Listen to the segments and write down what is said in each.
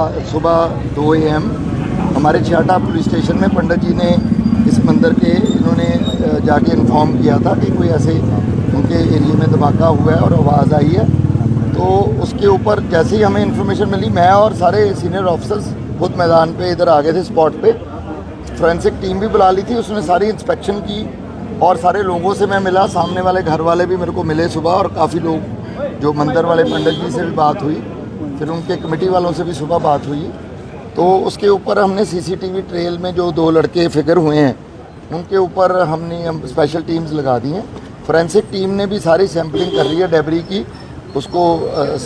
सुबह दो A M हमारे छियाटा पुलिस स्टेशन में पंडित जी ने इस मंदिर के इन्होंने जाके इन्फॉर्म किया था कि कोई ऐसे उनके एरिए में धमाका हुआ है और आवाज़ आई है तो उसके ऊपर जैसे ही हमें इन्फॉर्मेशन मिली मैं और सारे सीनियर ऑफिसर्स खुद मैदान पे इधर आ गए थे स्पॉट पे फ्रेंसिक टीम भी बुला ली थी उसने सारी इंस्पेक्शन की और सारे लोगों से मैं मिला सामने वाले घर वाले भी मेरे को मिले सुबह और काफ़ी लोग जो मंदिर वाले पंडित जी से भी बात हुई फिर उनके कमेटी वालों से भी सुबह बात हुई तो उसके ऊपर हमने सीसीटीवी ट्रेल में जो दो लड़के फिगर हुए हैं उनके ऊपर हमने हम स्पेशल टीम्स लगा दी हैं फोरेंसिक टीम ने भी सारी सैंपलिंग कर रही है डेबरी की उसको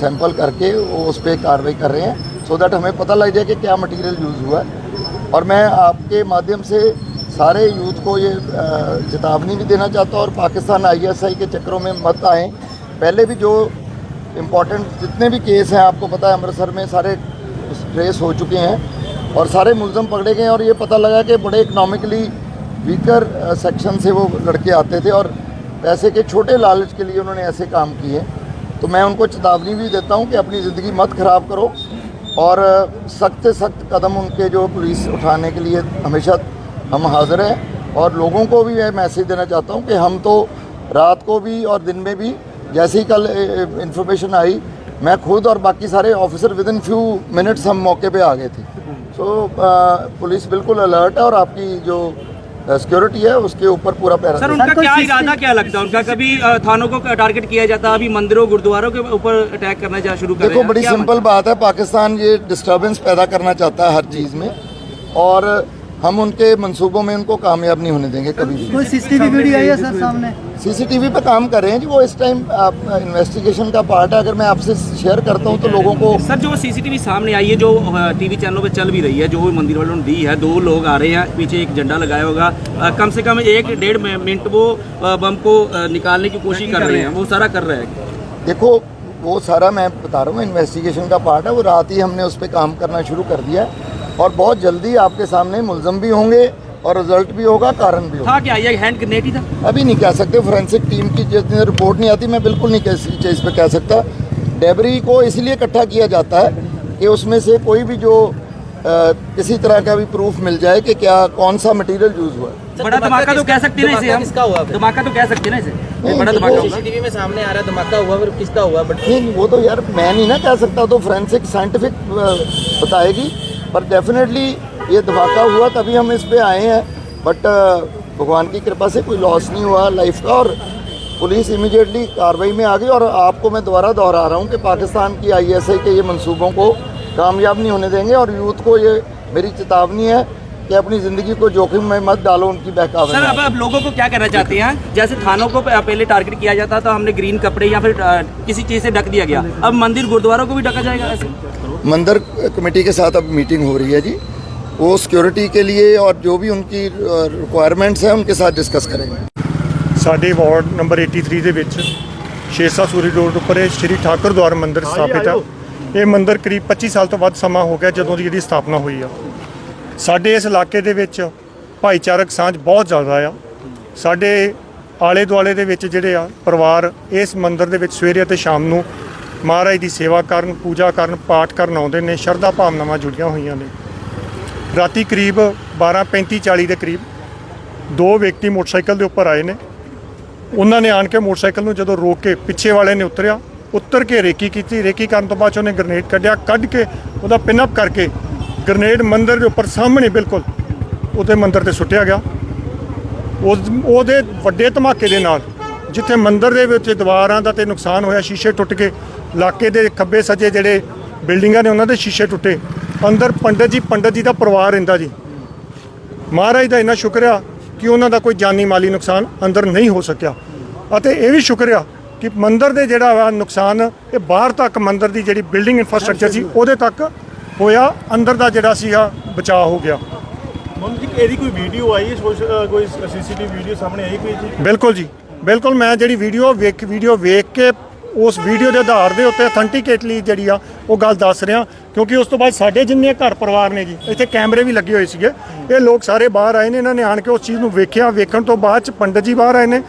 सैंपल करके वो उस पर कार्रवाई कर रहे हैं सो दैट हमें पता लग जाए कि क्या मटेरियल यूज़ हुआ है और मैं आपके माध्यम से सारे यूथ को ये चेतावनी भी देना चाहता हूँ और पाकिस्तान आईएसआई के चक्करों में मत आएँ पहले भी जो इम्पॉर्टेंट जितने भी केस हैं आपको पता है अमृतसर में सारे ट्रेस हो चुके हैं और सारे मुलजम पकड़े गए और ये पता लगा कि बड़े इकनॉमिकली वीकर सेक्शन से वो लड़के आते थे और पैसे के छोटे लालच के लिए उन्होंने ऐसे काम किए तो मैं उनको चेतावनी भी देता हूँ कि अपनी ज़िंदगी मत ख़राब करो और सख्त से सख्त कदम उनके जो पुलिस उठाने के लिए हमेशा हम हाजिर हैं और लोगों को भी यह मैसेज देना चाहता हूँ कि हम तो रात को भी और दिन में भी जैसे ही कल इंफॉर्मेशन आई मैं खुद और बाकी सारे officer with in few minutes हम मौके पे आ गए थे सो so, पुलिस बिल्कुल अलर्ट है और आपकी जो सिक्योरिटी है उसके ऊपर पूरा पैरा सर उनका क्या इरादा क्या लगता है उनका कभी थानों को टारगेट किया जाता है अभी मंदिरों गुरुद्वारों के ऊपर अटैक करना जा शुरू कर देखो बड़ी सिंपल मतलब? बात है पाकिस्तान ये डिस्टर्बेंस पैदा करना चाहता है हर चीज़ में और हम उनके मंसूबों में उनको कामयाब नहीं होने देंगे कभी भी कोई सीसीटीवी वीडियो आई है सर तो सामने सीसीटीवी पे काम कर रहे हैं जी वो इस टाइम इन्वेस्टिगेशन का पार्ट है अगर मैं आपसे शेयर करता हूँ तो लोगों को सर जो सीसीटीवी सामने आई है जो टीवी चैनलों पे चल भी रही है जो मंदिर वालों ने दी है दो लोग आ रहे हैं पीछे एक झंडा लगाया होगा कम से कम एक डेढ़ मिनट वो बम को निकालने की कोशिश कर रहे हैं वो सारा कर रहे हैं देखो वो सारा मैं बता रहा हूँ इन्वेस्टिगेशन का पार्ट है वो रात ही हमने उस पर काम करना शुरू कर दिया है और बहुत जल्दी आपके सामने मुलजम भी होंगे और रिजल्ट भी होगा कारण भी होगा क्या ये हैंड ग्रेनेड ही था अभी नहीं कह सकते फोरेंसिक टीम की जितनी रिपोर्ट नहीं आती मैं बिल्कुल नहीं किसी चीज़ पे कह सकता डेबरी को इसलिए इकट्ठा किया जाता है कि उसमें से कोई भी जो किसी तरह का भी प्रूफ मिल जाए कि क्या कौन सा मटेरियल यूज हुआ बड़ा तो धमाका तो कह सकते ना इसे हम किसका हुआ धमाका तो कह सकते ना इसे नहीं, बड़ा धमाका सीसीटीवी में सामने आ रहा धमाका हुआ फिर किसका हुआ बट नहीं वो तो यार मैं नहीं ना कह सकता तो फोरेंसिक साइंटिफिक बताएगी पर डेफिनेटली ये धमाका हुआ तभी हम इस पर आए हैं बट uh, भगवान की कृपा से कोई लॉस नहीं हुआ लाइफ का और पुलिस इमीडिएटली कार्रवाई में आ गई और आपको मैं दोबारा दोहरा रहा हूँ कि पाकिस्तान की आईएसआई के ये मंसूबों को कामयाब नहीं होने देंगे और यूथ को ये मेरी चेतावनी है कि अपनी जिंदगी को जोखिम में मत डालो उनकी बहकाव सर अब आप लोगों को क्या कहना चाहते हैं जैसे थानों को पहले टारगेट किया जाता था हमने ग्रीन कपड़े या फिर किसी चीज़ से ढक दिया गया अब मंदिर गुरुद्वारों को भी ढका जाएगा ऐसे मंदिर कमेटी के साथ अब मीटिंग हो रही है जी वो सिक्योरिटी के लिए और जो भी उनकी रिक्वायरमेंट्स हैं उनके साथ डिस्कस करेंगे ਸਾਡੇ ਵਾਰਡ ਨੰਬਰ 83 ਦੇ ਵਿੱਚ 600 ਸੂਰੀ ਰੋਡ ਉੱਪਰ ਇਹ ਸ਼੍ਰੀ ਠਾਕੁਰ ਦਵਾਰ ਮੰਦਿਰ ਸਥਾਪਿਤ ਹੈ ਇਹ ਮੰਦਿਰ ਕਰੀਬ 25 ਸਾਲ ਤੋਂ ਵੱਧ ਸਮਾਂ ਹੋ ਗਿਆ ਜਦੋਂ ਦੀ ਇਹਦੀ ਸਥਾਪਨਾ ਹੋਈ ਆ ਸਾਡੇ ਇਸ ਇਲਾਕੇ ਦੇ ਵਿੱਚ ਭਾਈਚਾਰਕ ਸਾਂਝ ਬਹੁਤ ਜ਼ਿਆਦਾ ਆ ਸਾਡੇ ਆਲੇ ਦੁਆਲੇ ਦੇ ਵਿੱਚ ਜਿਹੜੇ ਆ ਪਰਿਵਾਰ ਇਸ ਮੰਦਿਰ ਦੇ ਵਿੱਚ ਸਵੇਰੇ ਅਤੇ ਸ਼ਾਮ ਨੂੰ ਮਹਾਰਾਜ ਦੀ ਸੇਵਾ ਕਰਨ ਪੂਜਾ ਕਰਨ ਪਾਠ ਕਰਨ ਆਉਂਦੇ ਨੇ ਸ਼ਰਧਾ ਭਾਵਨਾਵਾਂ ਜੁੜੀਆਂ ਹੋਈਆਂ ਨੇ ਰਾਤੀ ਕਰੀਬ 12:35 40 ਦੇ ਕਰੀਬ ਦੋ ਵਿਅਕਤੀ ਮੋਟਰਸਾਈਕਲ ਦੇ ਉੱਪਰ ਆਏ ਨੇ ਉਹਨਾਂ ਨੇ ਆਣ ਕੇ ਮੋਟਰਸਾਈਕਲ ਨੂੰ ਜਦੋਂ ਰੋਕ ਕੇ ਪਿੱਛੇ ਵਾਲੇ ਨੇ ਉਤਰਿਆ ਉੱਤਰ ਕੇ ਰੇਕੀ ਕੀਤੀ ਰੇਕੀ ਕਰਨ ਤੋਂ ਬਾਅਦ ਉਹਨੇ ਗ੍ਰਨੇਡ ਕੱਢਿਆ ਕੱਢ ਕੇ ਉਹਦਾ ਪਿਨ ਅਪ ਕਰਕੇ ਗ੍ਰਨੇਡ ਮੰਦਰ ਦੇ ਉੱਪਰ ਸਾਹਮਣੇ ਬਿਲਕੁਲ ਉਹਦੇ ਮੰਦਰ ਤੇ ਸੁੱਟਿਆ ਗਿਆ ਉਹਦੇ ਵੱਡੇ ਧਮਾਕੇ ਦੇ ਨਾਲ ਜਿੱਥੇ ਮੰਦਰ ਦੇ ਵਿੱਚ ਦੀਵਾਰਾਂ ਦਾ ਤੇ ਨੁਕਸਾਨ ਹੋਇਆ ਸ਼ੀਸ਼ੇ ਟੁੱਟ ਕੇ ਇਲਾਕੇ ਦੇ ਖੱਬੇ ਸੱਜੇ ਜਿਹੜੇ ਬਿਲਡਿੰਗਾਂ ਨੇ ਉਹਨਾਂ ਦੇ ਸ਼ੀਸ਼ੇ ਟੁੱਟੇ ਅੰਦਰ ਪੰਡਤ ਜੀ ਪੰਡਤ ਜੀ ਦਾ ਪਰਿਵਾਰ ਰਹਿੰਦਾ ਜੀ ਮਹਾਰਾਜ ਦਾ ਇਹਨਾਂ ਸ਼ੁਕਰਿਆ ਕਿ ਉਹਨਾਂ ਦਾ ਕੋਈ ਜਾਨੀ ਮਾਲੀ ਨੁਕਸਾਨ ਅੰਦਰ ਨਹੀਂ ਹੋ ਸਕਿਆ ਅਤੇ ਇਹ ਵੀ ਸ਼ੁਕਰਿਆ ਕਿ ਮੰਦਰ ਦੇ ਜਿਹੜਾ ਨੁਕਸਾਨ ਇਹ ਬਾਹਰ ਤੱਕ ਮੰਦਰ ਦੀ ਜਿਹੜੀ ਬਿਲਡਿੰਗ ਇਨਫਰਾਸਟ੍ਰਕਚਰ ਸੀ ਉਹਦੇ ਤੱਕ ਹੋਇਆ ਅੰਦਰ ਦਾ ਜਿਹੜਾ ਸੀਗਾ ਬਚਾਅ ਹੋ ਗਿਆ ਜੀ ਇਹਦੀ ਕੋਈ ਵੀਡੀਓ ਆਈ ਹੈ ਕੋਈ ਸੀਸੀਟੀਵੀ ਵੀਡੀਓ ਸਾਹਮਣੇ ਆਈ ਕੋਈ ਬਿਲਕੁਲ ਜੀ ਬਿਲਕੁਲ ਮੈਂ ਜਿਹੜੀ ਵੀਡੀਓ ਵੇਖ ਵੀਡੀਓ ਵੇਖ ਕੇ ਉਸ ਵੀਡੀਓ ਦੇ ਆਧਾਰ ਦੇ ਉੱਤੇ ਅਥੈਂਟੀਕੇਟਲੀ ਜਿਹੜੀ ਆ ਉਹ ਗੱਲ ਦੱਸ ਰਿਹਾ ਕਿਉਂਕਿ ਉਸ ਤੋਂ ਬਾਅਦ ਸਾਡੇ ਜਿੰਨੇ ਘਰ ਪਰਿਵਾਰ ਨੇ ਜੀ ਇੱਥੇ ਕੈਮਰੇ ਵੀ ਲੱਗੇ ਹੋਏ ਸੀਗੇ ਇਹ ਲੋਕ ਸਾਰੇ ਬਾਹਰ ਆਏ ਨੇ ਇਹਨਾਂ ਨੇ ਆਣ ਕੇ ਉਸ ਚੀਜ਼ ਨੂੰ ਵੇਖਿਆ ਵੇਖਣ ਤੋਂ ਬਾਅਦ ਚ ਪੰਡਤ ਜੀ ਬਾਹਰ ਆਏ ਨੇ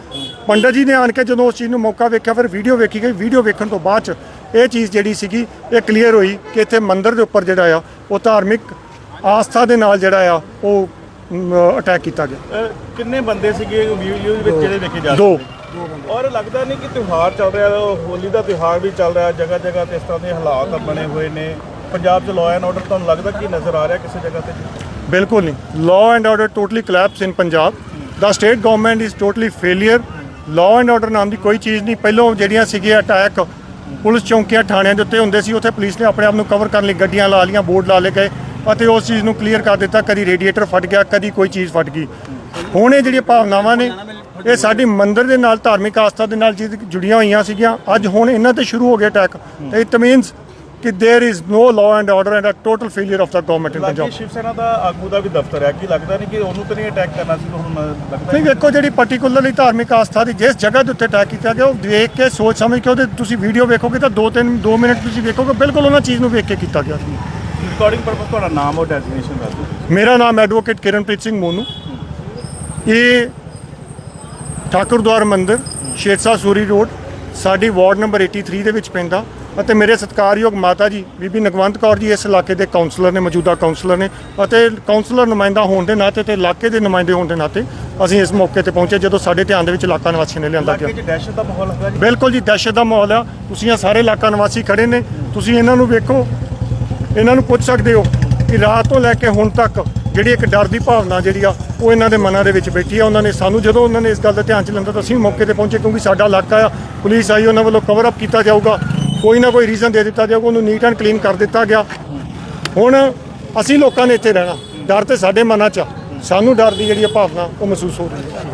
ਪੰਡਤ ਜੀ ਨੇ ਆਣ ਕੇ ਜਦੋਂ ਉਸ ਚੀਜ਼ ਨੂੰ ਮੌਕਾ ਵੇਖਿਆ ਫਿਰ ਵੀਡੀਓ ਵੇਖੀ ਗਈ ਵੀਡੀਓ ਵੇਖਣ ਤੋਂ ਬਾਅਦ ਚ ਇਹ ਚੀਜ਼ ਜਿਹੜੀ ਸੀਗੀ ਇਹ ਕਲੀਅਰ ਹੋਈ ਕਿ ਇੱਥੇ ਮੰਦਿਰ ਦੇ ਉੱਪਰ ਜਿਹੜਾ ਆ ਉਹ ਧਾਰਮਿਕ ਆਸਥਾ ਦੇ ਨਾਲ ਜਿਹੜਾ ਆ ਉਹ ਅਟੈਕ ਕੀਤਾ ਗਿਆ ਕਿੰਨੇ ਬੰਦੇ ਸੀਗੇ ਵੀਡੀਓ ਵਿੱਚ ਜਿਹੜੇ ਦੇਖੇ ਜਾ ਰਹੇ ਦੋ ਔਰ ਲੱਗਦਾ ਨਹੀਂ ਕਿ ਤਿਉਹਾਰ ਚੱਲ ਰਿਹਾ ਹੋਲੀ ਦਾ ਤਿਉਹਾਰ ਵੀ ਚੱਲ ਰਿਹਾ ਜਗ੍ਹਾ ਜਗ੍ਹਾ ਤੇ ਇਸ ਤਰ੍ਹਾਂ ਦੇ ਹਾਲਾਤ ਬਣੇ ਹੋਏ ਨੇ ਪੰਜਾਬ 'ਚ ਲਾਅ ਐਂਡ ਆਰਡਰ ਤੁਹਾਨੂੰ ਲੱਗਦਾ ਕਿ ਨਜ਼ਰ ਆ ਰਿਹਾ ਕਿਸੇ ਜਗ੍ਹਾ ਤੇ ਬਿਲਕੁਲ ਨਹੀਂ law and order totally collapse in Punjab ਦਾ state government is totally failure law and order ਨਾਮ ਦੀ ਕੋਈ ਚੀਜ਼ ਨਹੀਂ ਪਹਿਲਾਂ ਜਿਹੜੀਆਂ ਸੀਗੇ ਅਟੈਕ ਪੁਲਿਸ ਚੌਂਕੀਆਂ ਥਾਣਿਆਂ ਦੇ ਉੱਤੇ ਹੁੰਦੇ ਸੀ ਉੱਥੇ ਪੁਲਿਸ ਨੇ ਆਪਣੇ ਆਪ ਨੂੰ ਕਵਰ ਕਰਨ ਲਈ ਗੱਡੀਆਂ ਲਾ ਲੀਆਂ ਬੋਰਡ ਲਾ ਲਏ ਗਏ ਅਤੇ ਉਸ ਚੀਜ਼ ਨੂੰ ਕਲੀਅਰ ਕਰ ਦਿੱਤਾ ਕਦੀ ਰੇਡੀਏਟਰ ਫਟ ਗਿਆ ਕਦੀ ਕੋਈ ਚੀਜ਼ ਫਟ ਗਈ ਹੁਣ ਇਹ ਜਿਹੜੀਆਂ ਭਾਵਨਾਵਾਂ ਨੇ ਇਹ ਸਾਡੀ ਮੰਦਿਰ ਦੇ ਨਾਲ ਧਾਰਮਿਕ ਆਸਥਾ ਦੇ ਨਾਲ ਜੁੜੀਆਂ ਹੋਈਆਂ ਸੀਗੀਆਂ ਅੱਜ ਹੁਣ ਇਹਨਾਂ ਤੇ ਸ਼ੁਰੂ ਹੋ ਗਿਆ ਅਟੈਕ ਤੇ ਇਟ ਮੀਨਸ ਕਿ there is no law and order and a total failure of the government in Punjab Shiv Sena ਦਾ ਆਗੂ ਦਾ ਵੀ ਦਫ਼ਤਰ ਹੈ ਕਿ ਲੱਗਦਾ ਨਹੀਂ ਕਿ ਉਹਨੂੰ ਤਾਂ ਨਹੀਂ ਅਟੈਕ ਕਰਨਾ ਸੀ ਹੁਣ ਲੱਗਦਾ ਨਹੀਂ ਵੇਖੋ ਜਿਹੜੀ ਪਾਰਟਿਕੂਲਰਲੀ ਧਾਰਮਿਕ ਆਸਥਾ ਦੀ ਜਿਸ ਜਗ੍ਹਾ ਦੇ ਉੱਤੇ ਅਟੈਕ ਕੀਤਾ ਗਿਆ ਉਹ ਦੇਖ ਕੇ ਸੋਚ ਸਮਝ ਕੇ ਉਹਦੇ ਤੁਸੀਂ ਵੀਡੀਓ ਵੇਖੋਗੇ ਤਾਂ 2-3 2 ਮਿੰਟ ਤੁਸੀਂ ਵੇਖੋਗੇ ਬਿਲਕੁਲ ਉਹਨਾਂ ਚੀਜ਼ ਨੂੰ ਵੇਖ ਕੇ ਕੀਤਾ ਗਿਆ ਸੀ ਰਿਕਾਰਡਿੰਗ ਪਰਪਸ ਤੁਹਾਡਾ ਨਾਮ ਔਰ ਡੈਜ਼ਿਗਨੇਸ਼ਨ ਦੱਸੋ ਮੇਰਾ ਨਾਮ ਐਡਵੋਕੇਟ ਕਿਰਨਪ੍ਰੀਤ ਸਿੰਘ ਮੋਨੂ ਇਹ ਦਵਾਰ ਮੰਦਿਰ ਸ਼ੇਰਸ਼ਾ ਸੂਰੀ ਰੋਡ ਸਾਡੀ ਵਾਰਡ ਨੰਬਰ 83 ਦੇ ਵਿੱਚ ਪੈਂਦਾ ਅਤੇ ਮੇਰੇ ਸਤਿਕਾਰਯੋਗ ਮਾਤਾ ਜੀ ਬੀਬੀ ਨਗਵੰਤ ਕੌਰ ਜੀ ਇਸ ਇਲਾਕੇ ਦੇ ਕਾਉਂਸਲਰ ਨੇ ਮੌਜੂਦਾ ਕਾਉਂਸਲਰ ਨੇ ਅਤੇ ਕਾਉਂਸਲਰ ਨੁਮਾਇੰਦਾ ਹੋਣ ਦੇ ਨਾਤੇ ਤੇ ਇਲਾਕੇ ਦੇ ਨੁਮਾਇੰਦੇ ਹੋਣ ਦੇ ਨਾਤੇ ਅਸੀਂ ਇਸ ਮੌਕੇ ਤੇ ਪਹੁੰਚੇ ਜਦੋਂ ਸਾਡੇ ਧਿਆਨ ਦੇ ਵਿੱਚ ਇਲਾਕਾ ਨਿਵਾਸੀ ਨੇ ਲਿਆਂਦਾ ਕਿ ਦਹਿਸ਼ਤ ਦਾ ਮਾਹੌਲ ਹੈ ਜੀ ਬਿਲਕੁਲ ਜੀ ਦਹਿਸ਼ਤ ਦਾ ਮਾਹੌਲ ਆ ਤੁਸੀਂ ਆ ਸਾਰੇ ਇਲਾਕਾ ਨਿਵਾਸੀ ਖੜੇ ਨੇ ਤੁਸੀਂ ਇਹਨਾਂ ਨੂੰ ਵੇਖੋ ਇਹਨਾਂ ਨੂੰ ਪੁੱਛ ਸਕਦੇ ਹੋ ਕਿ ਰਾਤ ਤੋਂ ਲੈ ਕੇ ਹੁਣ ਤੱਕ ਜਿਹੜੀ ਇੱਕ ਡਰ ਦੀ ਭਾਵਨਾ ਜਿਹੜੀ ਆ ਉਹ ਇਹਨਾਂ ਦੇ ਮਨਾਂ ਦੇ ਵਿੱਚ ਬੈਠੀ ਆ ਉਹਨਾਂ ਨੇ ਸਾਨੂੰ ਜਦੋਂ ਉਹਨਾਂ ਨੇ ਇਸ ਗੱਲ ਦਾ ਧਿਆਨ ਚ ਲੰਦਾ ਤਾਂ ਅਸੀਂ ਮੌਕੇ ਤੇ ਪਹੁੰਚੇ ਕਿਉਂਕਿ ਸਾਡਾ ਇਲਾਕਾ ਆ ਪੁਲਿਸ ਆਈ ਉਹਨਾਂ ਵੱਲੋਂ ਕਵਰ ਅਪ ਕੀਤਾ ਜਾਊਗਾ ਕੋਈ ਨਾ ਕੋਈ ਰੀਜ਼ਨ ਦੇ ਦਿੱਤਾ ਜਾਊਗਾ ਉਹਨੂੰ ਨੀਟ ਐਂਡ ਕਲੀਨ ਕਰ ਦਿੱਤਾ ਗਿਆ ਹੁਣ ਅਸੀਂ ਲੋਕਾਂ ਨੇ ਇੱਥੇ ਰਹਿਣਾ ਡਰ ਤੇ ਸਾਡੇ ਮਨਾਂ 'ਚ ਸਾਨੂੰ ਡਰ ਦੀ ਜਿਹੜੀ ਭਾਵਨਾ ਉਹ ਮਹਿਸੂਸ ਹੋ ਰਹੀ ਹੈ